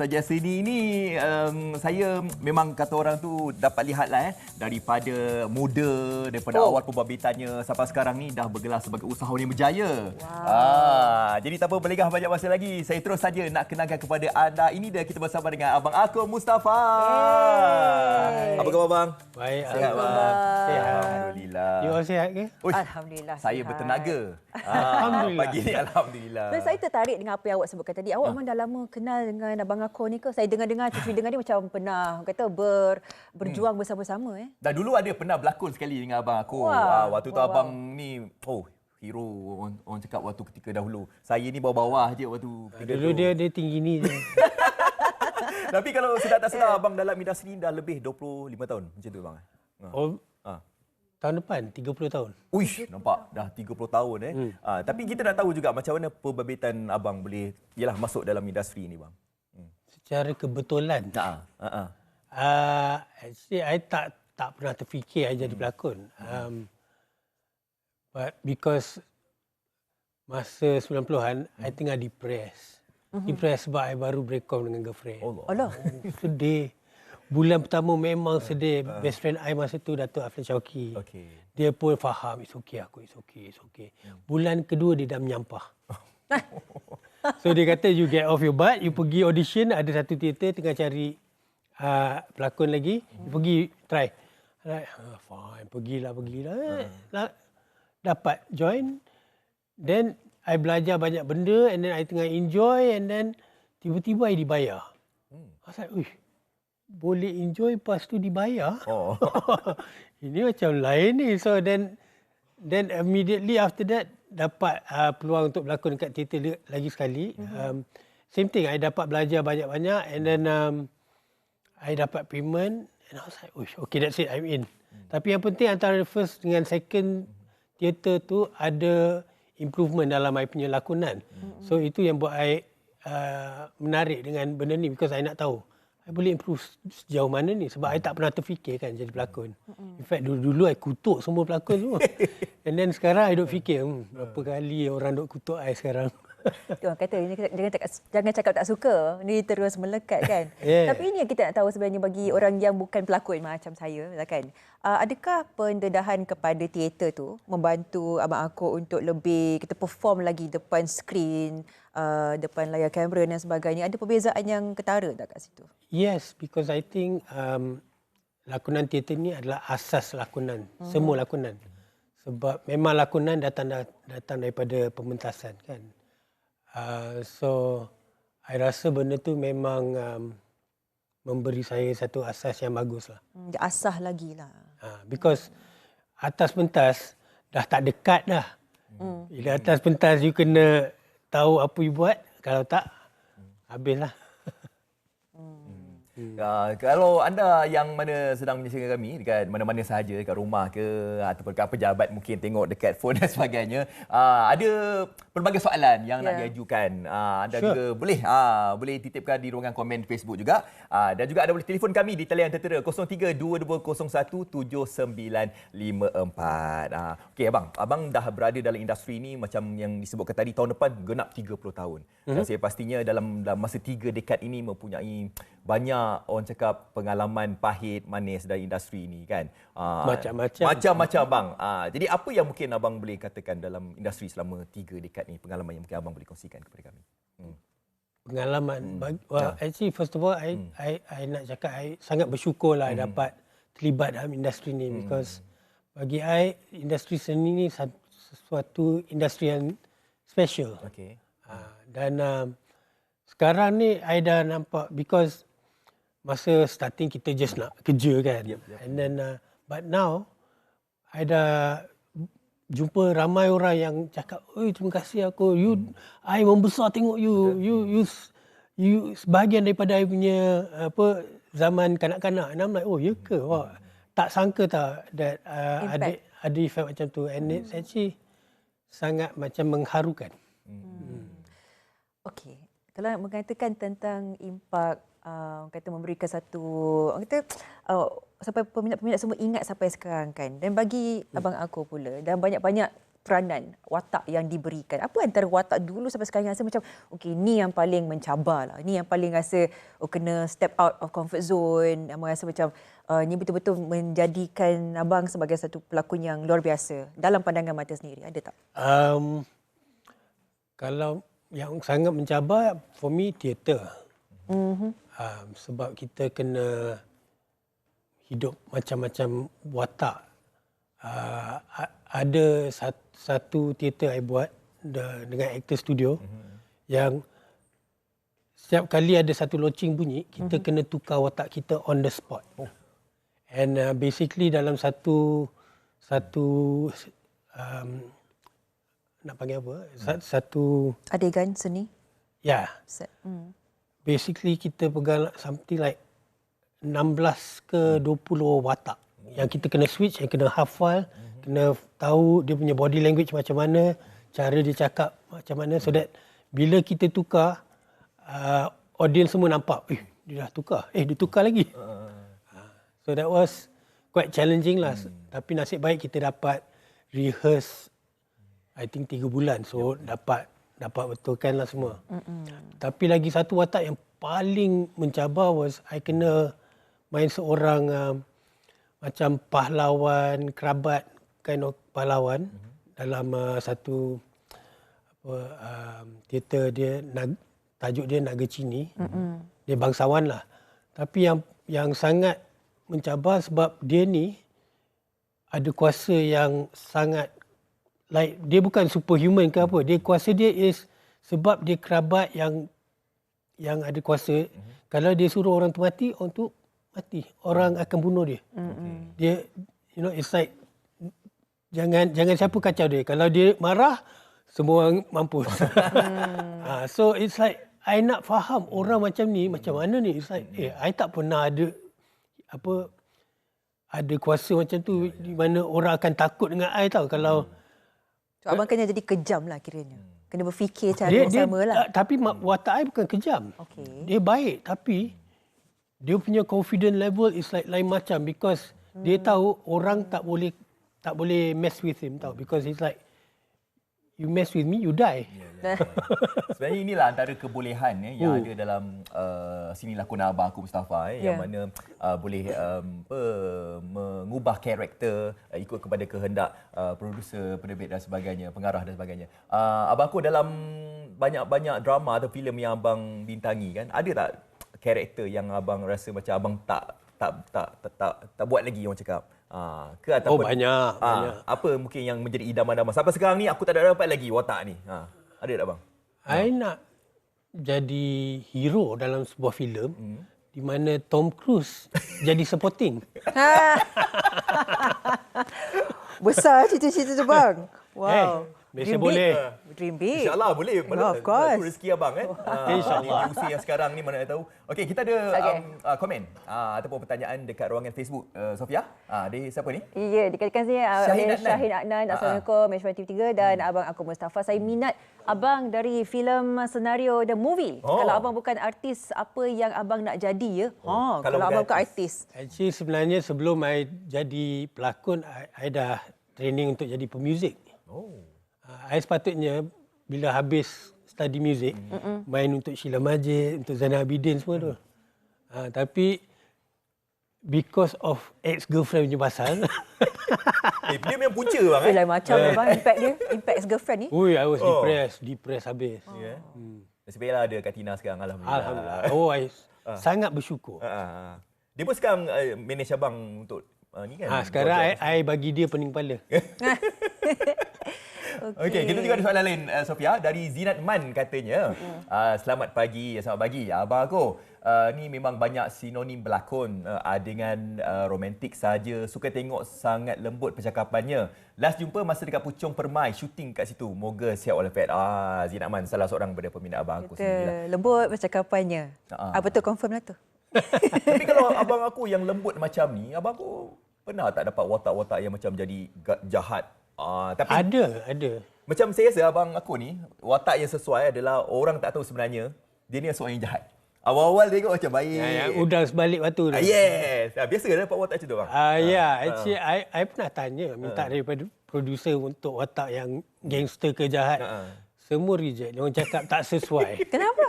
Ustaz Yasini ni um, saya memang kata orang tu dapat lihatlah eh daripada muda daripada oh. awal pembabitannya sampai sekarang ni dah bergelar sebagai usahawan yang berjaya. Wow. Ah, jadi tak apa belegah banyak masa lagi. Saya terus saja nak kenalkan kepada anda ini dia kita bersama dengan abang aku Mustafa. Hey. Apa khabar bang? Baik, Sihat bang. Sihat. Alhamdulillah. You all sihat ke? Uish, Alhamdulillah. saya sihat. bertenaga. Ah, Alhamdulillah. Pagi ni alhamdulillah. Dan saya tertarik dengan apa yang awak sebutkan tadi. Awak Ah. memang dah lama kenal dengan Abang Ako ni ke? Saya dengar-dengar, cucu dengar dia macam pernah kata ber, berjuang Hmm. bersama-sama eh. Dan dulu ada pernah berlakon sekali dengan abang aku. Wah. Ah, waktu tu Wah, abang ni oh hero orang, orang cakap waktu ketika dahulu. Saya ni bawah-bawah je waktu ketika Dulu tu. dia dia tinggi ni je. Tapi kalau sedar tak sedar abang dalam industri ni dah lebih 25 tahun macam tu bang. Ah. Oh, Ah. tahun depan 30 tahun. Uish, nampak dah 30 tahun eh. Hmm. Ah, tapi kita nak tahu juga macam mana pembabitan abang boleh yalah masuk dalam industri ni bang. Secara kebetulan. Ha ah. Uh, actually, I tak tak pernah terfikir I jadi pelakon. Um, but because masa 90-an, I tengah depressed. Depressed sebab I baru break off dengan girlfriend. Allah. Allah. Sedih. Bulan pertama memang sedih. Best friend I masa tu Datuk Aflan Syauki. Okey. Dia pun faham, it's okay aku, it's okay, it's okay. Bulan kedua dia dah menyampah. so dia kata you get off your butt, you pergi audition, ada satu teater tengah cari uh, pelakon lagi, you pergi try. Like, ah, fine, pergilah, pergilah. Eh, lah, dapat join. Then I belajar banyak benda and then I tengah enjoy and then tiba-tiba I dibayar. Hmm. I was like, "Uish, boleh enjoy lepas tu dibayar?" Oh. Ini macam lain ni. So then then immediately after that dapat uh, peluang untuk berlakon dekat teater lagi sekali. Mm-hmm. Um, same thing, I dapat belajar banyak-banyak and then um, I dapat payment and I was like, Uish, okay that's it, I'm in. Mm-hmm. Tapi yang penting antara first dengan second teater tu ada improvement dalam I punya lakonan. Mm-hmm. So itu yang buat I uh, menarik dengan benda ni because I nak tahu I boleh improve sejauh mana ni sebab I tak pernah terfikir kan jadi pelakon. In fact dulu-dulu I kutuk semua pelakon semua. And then sekarang I duk fikir hmm, berapa kali orang duk kutuk I sekarang. Orang kata ini jangan cakap, jangan cakap tak suka. Ni terus melekat kan. Yeah. Tapi ini yang kita nak tahu sebenarnya bagi orang yang bukan pelakon macam saya lah kan. Uh, adakah pendedahan kepada teater tu membantu abang aku untuk lebih kita perform lagi depan skrin, uh, depan layar kamera dan sebagainya. Ada perbezaan yang ketara tak kat situ? Yes, because I think um, lakonan teater ni adalah asas lakonan, hmm. semua lakonan. Sebab memang lakonan datang datang daripada pementasan kan. Uh, so I rasa benda tu memang um, memberi saya satu asas yang bagus lah. Hmm, asah lagi lah. Uh, because atas pentas dah tak dekat dah. Hmm. Bila atas pentas you kena tahu apa you buat. Kalau tak, habislah. Uh, kalau anda yang mana sedang menyaksikan kami dekat mana-mana sahaja dekat rumah ke ataupun dekat pejabat mungkin tengok dekat phone dan sebagainya uh, ada pelbagai soalan yang yeah. nak Ya. diajukan uh, anda Sure. juga boleh uh, boleh titipkan di ruangan komen Facebook juga uh, dan juga ada boleh telefon kami di talian tertera 0322017954 uh, okey abang abang dah berada dalam industri ni macam yang disebutkan tadi tahun depan genap 30 tahun mm-hmm. dan saya pastinya dalam, dalam masa 3 dekad ini mempunyai banyak orang cakap pengalaman pahit manis dari industri ini kan. Ah, Macam-macam. Macam-macam bang. Ah, jadi apa yang mungkin abang boleh katakan dalam industri selama 3 dekad ni pengalaman yang mungkin abang boleh kongsikan kepada kami. Hmm. pengalaman hmm. bagi, well, actually first of all I, hmm. I I nak cakap I sangat bersyukur lah hmm. dapat terlibat dalam industri ni hmm. because bagi I industri seni ni sesuatu industri yang special Okey. uh, dan um, sekarang ni I dah nampak because masa starting kita just nak kerja kan yep, yep. and then uh, but now I dah jumpa ramai orang yang cakap, "Oi, terima kasih aku. You hmm. I membesar tengok you. You you you sebahagian daripada I punya apa zaman kanak-kanak." And I'm like, "Oh, ya ke? Wah, tak sangka tak that uh, ada ada effect macam tu and it's actually sangat macam mengharukan." Okey. Kalau nak mengatakan tentang impak uh, orang kata memberikan satu orang kata uh, sampai peminat-peminat semua ingat sampai sekarang kan. Dan bagi hmm. abang aku pula dan banyak-banyak peranan watak yang diberikan. Apa antara watak dulu sampai sekarang yang rasa macam okey ni yang paling mencabar lah. Ni yang paling rasa oh kena step out of comfort zone. Yang rasa macam uh, ni betul-betul menjadikan abang sebagai satu pelakon yang luar biasa dalam pandangan mata sendiri. Ada tak? Um, kalau yang sangat mencabar for me teater. Mm-hmm. Um, sebab kita kena hidup macam-macam watak. Uh, ada satu, satu teater saya buat dengan actor studio mm-hmm. yang setiap kali ada satu launching bunyi, kita mm-hmm. kena tukar watak kita on the spot. Oh. And uh, basically dalam satu satu um, nak panggil apa? Hmm. Satu adegan seni. Ya. Yeah. Hmm. Basically kita pegang something like 16 ke 20 watak yang kita kena switch, yang kena hafal, hmm. kena tahu dia punya body language macam mana, cara dia cakap macam mana so that bila kita tukar uh, audience semua nampak, eh dia dah tukar. Eh dia tukar lagi. Uh. So that was quite challenging lah. Hmm. Tapi nasib baik kita dapat rehearse I think tiga bulan. So yep. dapat dapat betulkan lah semua. Mm-mm. Tapi lagi satu watak yang paling mencabar was I kena main seorang uh, macam pahlawan, kerabat kind of pahlawan mm-hmm. dalam uh, satu apa um, teater dia nag, tajuk dia Naga Cini. Mm-hmm. Dia bangsawan lah. Tapi yang yang sangat mencabar sebab dia ni ada kuasa yang sangat like dia bukan superhuman ke apa. Dia kuasa dia is sebab dia kerabat yang yang ada kuasa. Mm-hmm. kalau dia suruh orang tu mati orang tu mati. Orang akan bunuh dia. Mm-hmm. dia you know it's like jangan jangan siapa kacau dia. Kalau dia marah semua orang mampus. Ha, so it's like I nak faham orang macam ni macam mana ni? It's like eh I tak pernah ada apa ada kuasa macam tu di mana orang akan takut dengan I tau. Kalau mm. So, abang kena jadi kejam lah kiranya. Kena berfikir cara dia, yang sama lah. Uh, tapi watak I bukan kejam. Okay. Dia baik tapi dia punya confident level is like lain macam because hmm. dia tahu orang tak boleh tak boleh mess with him tau because he's like you mess with me, you die. Yeah, yeah. Sebenarnya inilah antara kebolehan eh, yang uh. ada dalam uh, sini lakon abang aku Mustafa eh, yeah. yang mana uh, boleh um, apa, mengubah karakter uh, ikut kepada kehendak uh, produser, penerbit dan sebagainya, pengarah dan sebagainya. Uh, abang aku dalam banyak-banyak drama atau filem yang abang bintangi kan, ada tak karakter yang abang rasa macam abang tak tak tak tak, tak, tak buat lagi orang cakap? Ha, ke ataupun oh, banyak, ha, banyak. Apa mungkin yang menjadi idaman-idaman. Sampai sekarang ni aku tak ada dapat lagi watak ni. Ha, ada tak bang? Ha. I nak jadi hero dalam sebuah filem hmm. di mana Tom Cruise jadi supporting. Besar cita-cita tu bang. Wow. Hey. Biasa Dream boleh. Big. Dream big. InsyaAllah boleh. Mana, of course. Itu rezeki abang kan. Uh, InsyaAllah. Di usia yang sekarang ni mana tahu. Okey, kita ada okay. um, uh, komen uh, ataupun pertanyaan dekat ruangan Facebook. Uh, Sofia, uh, dari siapa ni? Ya, dikatakan saya uh, Syahin Adnan. Syahin Adnan. Assalamualaikum. Management TV3 dan hmm. abang aku Mustafa. Saya minat abang dari filem senario The Movie. Oh. Kalau abang bukan artis, apa yang abang nak jadi ya? Oh. Ha, kalau, kalau abang bukan artis. Actually sebenarnya sebelum saya jadi pelakon, saya dah training untuk jadi pemuzik. Oh. Saya sepatutnya bila habis study music mm main untuk Sheila Majid, untuk Zainal Abidin semua tu. Ha, tapi because of ex-girlfriend punya pasal. eh, dia memang punca bang. Eh? Lain macam uh, bang impact dia, impact ex-girlfriend ni. Ui, I was oh. depressed, depressed habis. Oh. Yeah. Hmm. Nasib baiklah ada Katina sekarang, Alhamdulillah. Alhamdulillah. Oh, I uh. sangat bersyukur. Uh, uh, Dia pun sekarang uh, manage abang untuk uh, ni kan? Ha, sekarang I, I bagi dia pening kepala. Okey, okay, kita juga ada soalan lain uh, Sofia dari Zinat Man katanya. Uh, selamat pagi, selamat pagi. Abang aku, uh, ni memang banyak sinonim berlakon uh, dengan uh, romantik saja. Suka tengok sangat lembut percakapannya. Last jumpa masa dekat Puchong Permai, syuting kat situ. Moga siap walafiat. Ah, Zinat Man salah seorang daripada peminat abang aku sendiri. Lah. Lembut percakapannya. Uh-huh. Ah, betul confirm lah tu. Tapi kalau abang aku yang lembut macam ni, abang aku pernah tak dapat watak-watak yang macam jadi jahat Ah, tapi ada, ada. Macam saya rasa abang aku ni, watak yang sesuai adalah orang tak tahu sebenarnya dia ni seorang yang jahat. Awal-awal tengok macam baik. Ya, ya, udang sebalik waktu tu. Ah, yes. Ah, biasa dapat watak macam tu bang. Ah, ya, ah, actually ah. I, I pernah tanya, minta ah. daripada producer untuk watak yang gangster ke jahat. Ha. Semua reject. Dia orang cakap tak sesuai. Kenapa?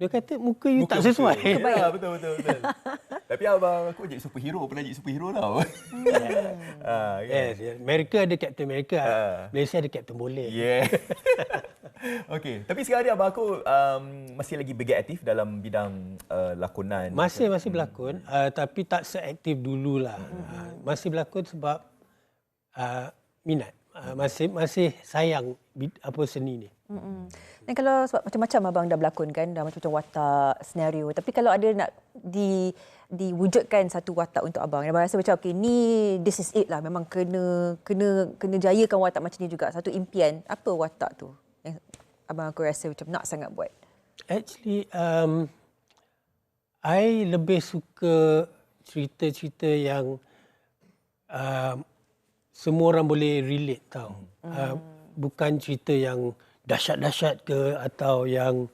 Dia kata muka you Muka tak sesuai. betul. Ya, betul betul betul. Tapi abang aku jadi superhero, pernah jadi superhero tau. Ah, kan? Yes, yes. Amerika ada Captain America. Ah. Malaysia ada Captain Boleh. Yeah. Okey, tapi sekarang ni abang aku um, masih lagi bergiat aktif dalam bidang uh, lakonan. Masih masih berlakon uh, tapi tak seaktif dululah. Uh, masih berlakon sebab uh, minat. Uh, masih masih sayang bid- apa seni ni. Mm-mm. Dan kalau sebab macam-macam abang dah berlakon kan, dah macam-macam watak, senario. Tapi kalau ada nak di diwujudkan satu watak untuk abang, abang rasa macam okay, ni this is it lah. Memang kena kena kena jayakan watak macam ni juga. Satu impian. Apa watak tu yang abang aku rasa macam nak sangat buat? Actually um, I lebih suka cerita-cerita yang uh, semua orang boleh relate tau. Uh, bukan cerita yang dahsyat-dahsyat ke atau yang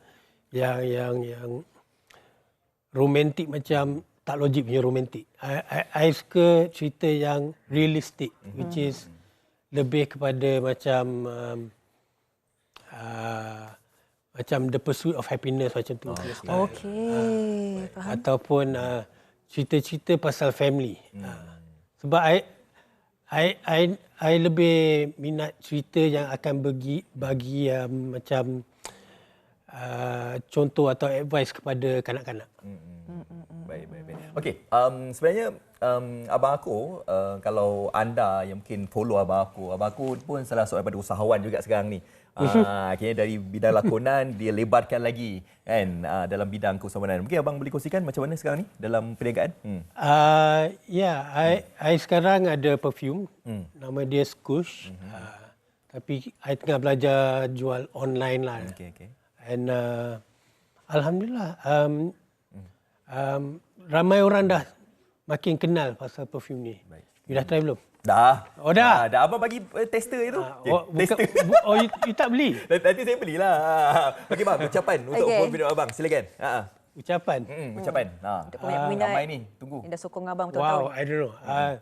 yang yang yang romantik macam tak logik punya romantik. I, I, I suka cerita yang realistic which is lebih kepada macam um, uh, macam the pursuit of happiness macam tu. punya style. Okey. Faham. Ataupun uh, cerita-cerita pasal family. Uh, sebab I, I I I lebih minat cerita yang akan bagi bagi um, macam uh, contoh atau advice kepada kanak-kanak. Baik, baik, baik. Okey, um, sebenarnya um, abang aku, uh, kalau anda yang mungkin follow abang aku, abang aku pun salah seorang daripada usahawan juga sekarang ni. Uh, akhirnya dari bidang lakonan, dia lebarkan lagi kan uh, dalam bidang keusahawanan. Mungkin abang boleh kongsikan macam mana sekarang ni dalam perniagaan? Hmm. Uh, ya, yeah, I, I sekarang ada perfume. Nama dia Skush. Uh, tapi I tengah belajar jual online lah. Okey, okey. And uh, Alhamdulillah, um, um, ramai orang dah makin kenal pasal perfume ni. Baik. You dah try belum? Dah. Oh, dah? Ah, dah abang bagi uh, tester itu. Ah, oh, bukan, bu- oh you, you tak beli? Nanti saya belilah. Okey bang, ucapan untuk okay. video abang. Silakan. Ha. ah. Ucapan? Hmm, ucapan. Ha. Untuk peminat-peminat Ramai ni, tunggu. yang dah sokong abang bertahun-tahun. Wow, I don't know. Uh,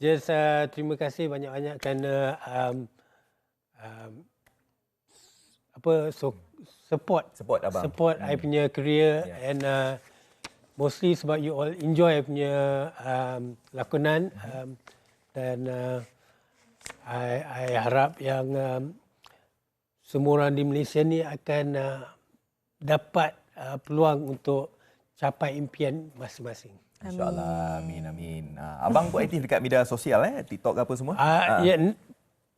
just uh, terima kasih banyak-banyak kerana um, um, apa so, support Support abang. support I punya career Yeah. and uh, mostly sebab you all enjoy I punya um, lakonan um, dan uh, I, I harap yang um, semua orang di Malaysia ni akan uh, dapat uh, peluang untuk capai impian masing-masing. InsyaAllah. Amin, amin. Ha, abang buat aktif dekat media sosial eh? TikTok ke apa semua? Uh, ya, n-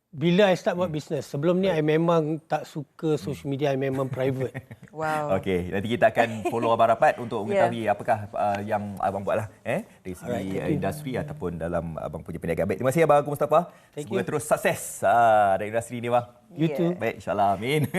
bila I start buat bisnes, sebelum ni I memang tak suka social media, I memang private. Wow. Okey, nanti kita akan follow abang rapat untuk Yeah. mengetahui apakah uh, yang abang buat lah eh dari segi Alright, uh, industri ataupun dalam abang punya perniagaan. Baik, terima kasih abang aku Mustafa. Thank Semoga you. terus sukses uh, dari industri ni bang. You Yeah. too. Baik, insyaAllah. Amin.